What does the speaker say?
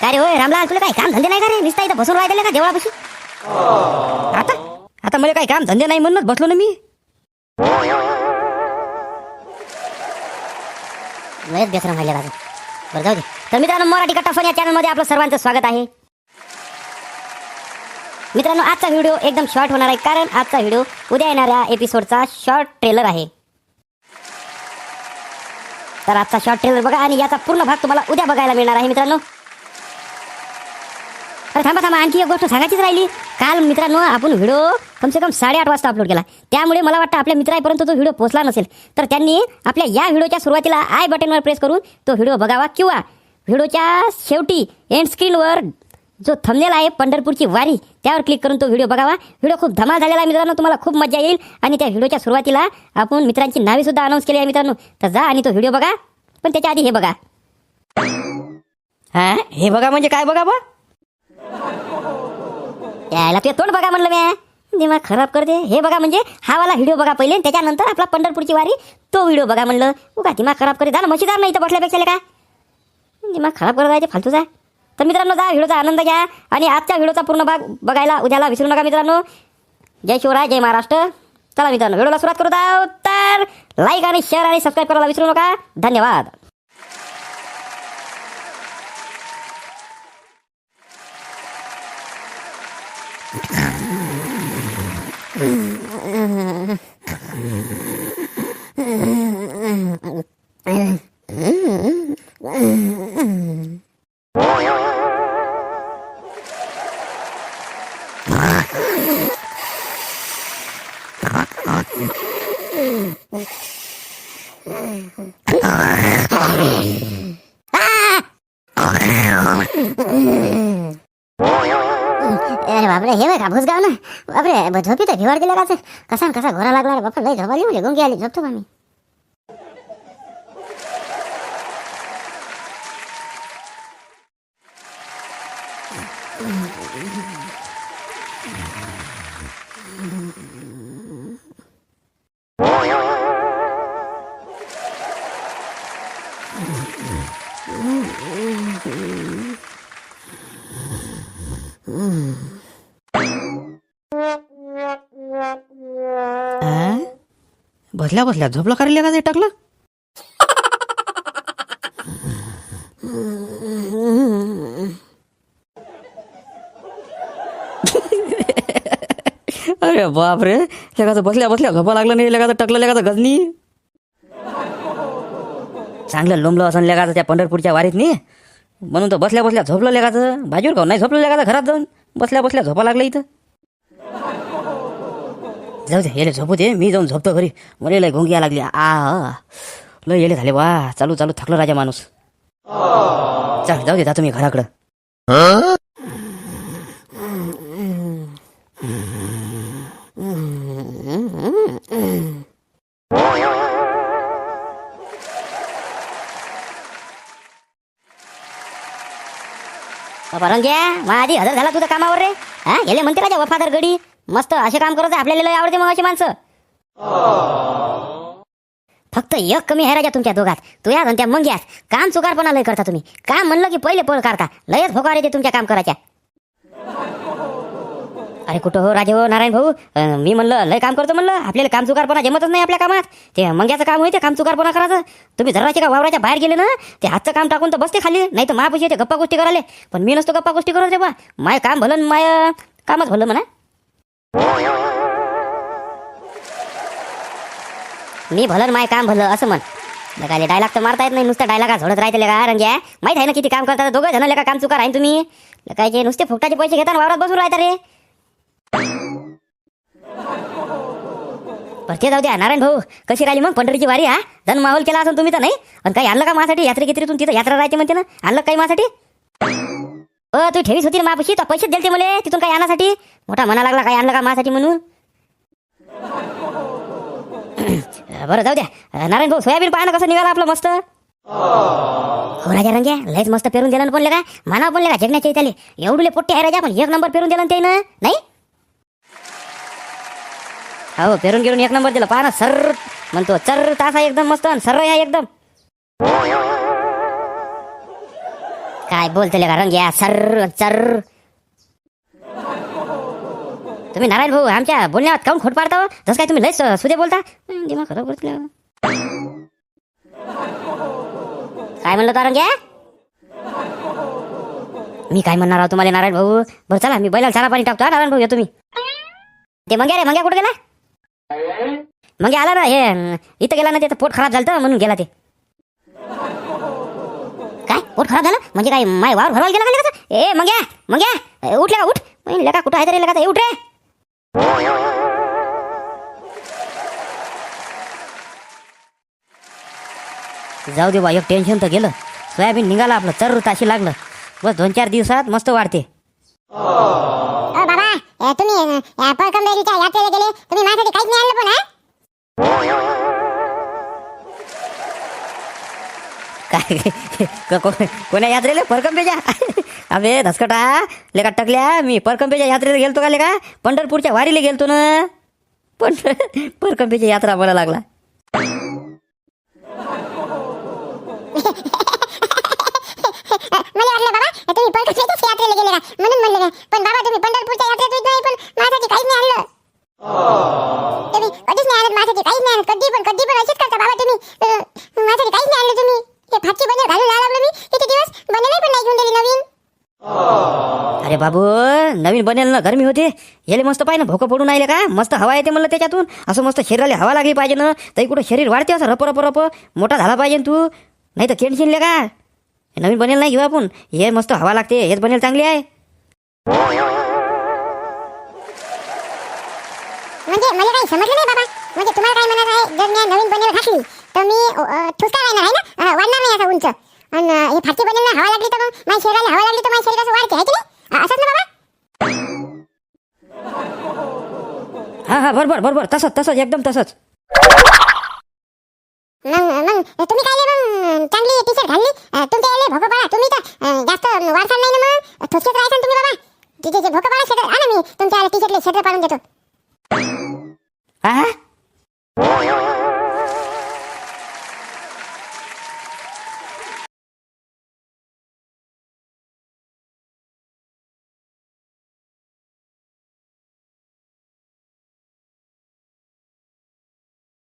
काय रे होय रामलाल तुला काय काम धंदे नाही का रे? नुसता इथं बसून राहिले का देवळापाशी आता? आता मला काही काम धंदे नाही म्हणूनच बसलो ना मी. लयच बेसरम व्हायला राजू बरं जाऊ दे. तर मित्रांनो मराठी कट्टा फन या चॅनलमध्ये आपलं सर्वांचं स्वागत आहे. मित्रांनो आजचा व्हिडिओ एकदम शॉर्ट होणार आहे कारण आजचा व्हिडिओ उद्या येणाऱ्या एपिसोडचा शॉर्ट ट्रेलर आहे. तर आजचा शॉर्ट ट्रेलर बघा आणि याचा पूर्ण भाग तुम्हाला उद्या बघायला मिळणार आहे मित्रांनो. अरे थांबा थांबा आणखी एक गोष्ट सांगायचीच राहिली. काल मित्रांनो आपण व्हिडिओ कमसे कम साडेआठ वाजता अपलोड केला. त्यामुळे मला वाटतं आपल्या मित्रापर्यंत तो व्हिडिओ पोहोचला नसेल. तर त्यांनी आपल्या या व्हिडिओच्या सुरुवातीला आय बटनवर प्रेस करून तो व्हिडिओ बघावा किंवा व्हिडिओच्या शेवटी एंड स्क्रीनवर जो थंबनेल आहे पंढरपूरची वारी त्यावर क्लिक करून तो व्हिडिओ बघावा. व्हिडिओ खूप धमाल झालेला आहे मित्रांनो तुम्हाला खूप मजा येईल. आणि त्या व्हिडिओच्या सुरुवातीला आपण मित्रांची नावे सुद्धा अनाऊन्स केली आहे मित्रांनो. तर जा आणि तो व्हिडिओ बघा. पण त्याच्या आधी हे बघा. हा? हे बघा म्हणजे काय बघा बा? यायला ते तोंड बघा म्हणलं मी. दिमाग खराब करते. हे बघा म्हणजे हा वाला व्हिडिओ बघा पहिले त्याच्यानंतर आपला पंढरपूरची वारी तो व्हिडिओ बघा म्हणलं. उगा दिमाग खराब करते. जा ना मशीदार नाही इथं बसल्यापेक्षा का? दिमाग खराब करत जायचे फालतूचा. तर मित्रांनो जा व्हिडिओचा आनंद घ्या आणि आजच्या व्हिडिओचा पूर्ण भाग बघायला उद्याला विसरू नका मित्रांनो. जय शिवराय जय महाराष्ट्र. चला मित्रांनो व्हिडिओला सुरुवात करत आहोत तर लाईक आणि शेअर आणि सबस्क्राईब करायला विसरू नका. धन्यवाद. अरे बापरे हे का भुसगाव ना बापरे झोपी तर भिवाड दिला का कसा न कसा घोरा लागला रे बापा लय झोपाली म्हणजे गुंगी आली झोपतो का मी हा? बसल्या बसल्या झोपला करायला का ते टाकला? अरे बाप रे लेखाचं बसल्या बसल्या झोपा लागलं नाही लेखाचं टाकलं लेखाचं गजनी. चांगलं लोंबलं असं लेखाचं त्या पंढरपूरच्या वारीत नाही म्हणून तर बसल्या बसल्या झोपलं लेखाचं भाजीवर खाऊन नाही झोपलं लेखाचं घरात जाऊन बसल्या बसल्या झोपा लागलं इथं. जाऊ दे येले झोपू दे मी जाऊन झोपतो घरी. मला लय घोंगी या लागली. आ लय येले झाले वा चालू चालू थकलो राजा माणूस. चल जाऊ दे जा तुम्ही घराकडं. परंग्या मग आधी हजर झाला तुझं कामावर रे. हा गेले म्हणते राजा वफादार गडी. मस्त असे काम करत आपल्याला लय आवडते मग अशी माणसं. फक्त एक कमी आहे राजा तुमच्या दोघात. तू या आणि त्या मंग्यात काम चुकारपणा लय करता तुम्ही. काम म्हणलं की पहिले पळ काढता. लयच फोकार येते तुमच्या काम करायच्या. अरे कुठं हो राजे हो नारायण भाऊ? मी म्हणलं लय काम करतो म्हणलं. आपल्याला काम चुकारपणा जमतच नाही आपल्या कामात. ते मंग्याचं काम होते काम चुकारपणा करायचं. तुम्ही जराचे का वावराच्या बाहेर गेले ना ते हातचं काम टाकून तर बसते खाली. नाही तर महापाशी येते गप्पा गोष्टी करायला. पण मी नसतो गप्पा गोष्टी करत रे बा. माय काम भलं माय कामच भलं म्हणा. मी भलन माय काम भलं असं म्हण. लगाले डायलॉग तर मारता येत नाही नुसतं डायलॉग झोडत राहते का रंग्या. माहीत आहे ना किती काम करतात दोघं जण लेका काम चुका आहे तुम्ही. काय नुसते फुकटाचे पैसे घेताना वावरात बसून राहता रे. बरं ते जाऊ द्या नारायण भाऊ कशी राहिली मग पंढरीची वारी हा? जण माहोल केला असेल तुम्ही तर नाही? आणि काही आणलं का माझ्यासाठी? यात्रे गित्रीतून तिथं यात्रा राहायची म्हणते ना? आणलं काही माझ्यासाठी? हो तू ठेवीस होती ना मापाशी तर पैसेच ते मला तिथून काही आणण्यासाठी मोठा म्हणा लागला काय आणलं का माझ्यासाठी म्हणून? बरं जाऊ द्या. नारायण भाऊ सोयाबीन पाहा ना कसं निघालं आपलं मस्त. हो राजा रंग्या लयच मस्त पेरून दिला पण का? म्हणा पण का जगण्याच्या इथले एवढले पोट्टे आहे राजा पण. एक नंबर पेरून दिला ना नाही? हो पेरून घेऊन एक नंबर दिला. पाहा ना सर म्हणतो चर तासा एकदम मस्त आणि सर्र या एकदम. काय बोलते का रंग्या सर सर. तुम्ही नारायण भाऊ आमच्या बोलण्यात काऊन खोट पाडता जस जसं काय तुम्ही लय सुदे बोलता? दिमाग खराब करतले काय म्हणलं तर रंग्या मी काय म्हणणार आहोत तुम्हाला नारायण भाऊ? बरं चला मी बैलाला चारा पाणी टाकतो हा, नारायण भाऊ या तुम्ही. ते मंग्या रे मंग्या कुठे गेला? मग आला ना हे इथं गेला ना त्याचं पोट खराब झालं म्हणून गेला ते. काय? पोट खराब झालं? म्हणजे काय माय वावर भरवायला गेला का ए मंग्या मंग्या ए, उठ लेका उठ. ए, लेका कुठं आहे तरी लेका उठ रे. जाऊ दे बा एक टेन्शन तर गेलं. सोयाबीन निघाला आपलं चर ताशी लागलं. बस दोन चार दिवसात मस्त वाढते. बाबा तुम्ही अ, गेले? तुम्ही माझ्यासाठी काहीच नाही आणलं पण काय क- को- कोण्या यात्रेला परकंपेच्या अबे धसकटा. लेका टकल्या मी. परकंपेच्या यात्रेला गेलतो का लेका? पंढरपूरच्या वारीला गेलतो ना. पण परकंपेची यात्रा मला लागला. अ, मला वाटलं बाबा अ, तुम्ही परकंबेरीच्याच यात्रेला गेले का म्हणून म्हणलं काय पण बाबा तुम्ही पंढरपूरच्या यात्रेत येत नाही पण माझ्यासाठी काहीच नाही आणलं. तुम्ही कधीच नाही आणत माझ्यासाठी काहीच नाही आणत. कधी पण कधी पण असेच करता बाबा तुम्ही. अ, माझ्यासाठी काहीच नाही आणलं तुम्ही हे फाटची बनेल घालून आला मी किती दिवस बनेल पण नाही घेऊन दिली नवीन अरे बाबू नवीन बनेल ना गरमी होते. याले मस्त पाहिजे ना भोकं पडून आले का? मस्त हवा येते म्हणलं त्याच्यातून. असं मस्त शरीराला हवा लागली पाहिजे ना. तरी कुठं शरीर वाढते असं रप रप रप. मोठा झाला पाहिजे तू. नाही तर केणशिनले का? नवीन बनेल नाही घेऊ आपण. हे मस्त हवा लागते. हेच बनेल चांगली आहे. म्हणजे मला काही समजलं नाही बाबा. म्हणजे तुम्हाला काय म्हणायचं आहे? जर मी नवीन बनेल घातली तर मी ठुसका राहणार आहे ना? वाढणार नाही असं उंच. आणि हे फाटी बनेल हवा लागली तर मग? माझ्या शरीराला हवा लागली तर माझ्या शरीराचं वाढते आहे की नाही? असंच ना बाबा. हा हा बरोबर बरोबर तसंच तसंच एकदम तसंच. मग तुम्ही काय लय मग चांगली टी शर्ट घालली? अं, तुमच्या याले भोकं पाडा. तुम्ही तर अं, जास्त वारसाल नाही ना मग? थोडक्यात राहायचं ना तुम्ही बाबा. तिथे जे भोकं पाडा शेटर आणा मी. तुमच्या टी शर्टले शेटर पाडून देतो. हा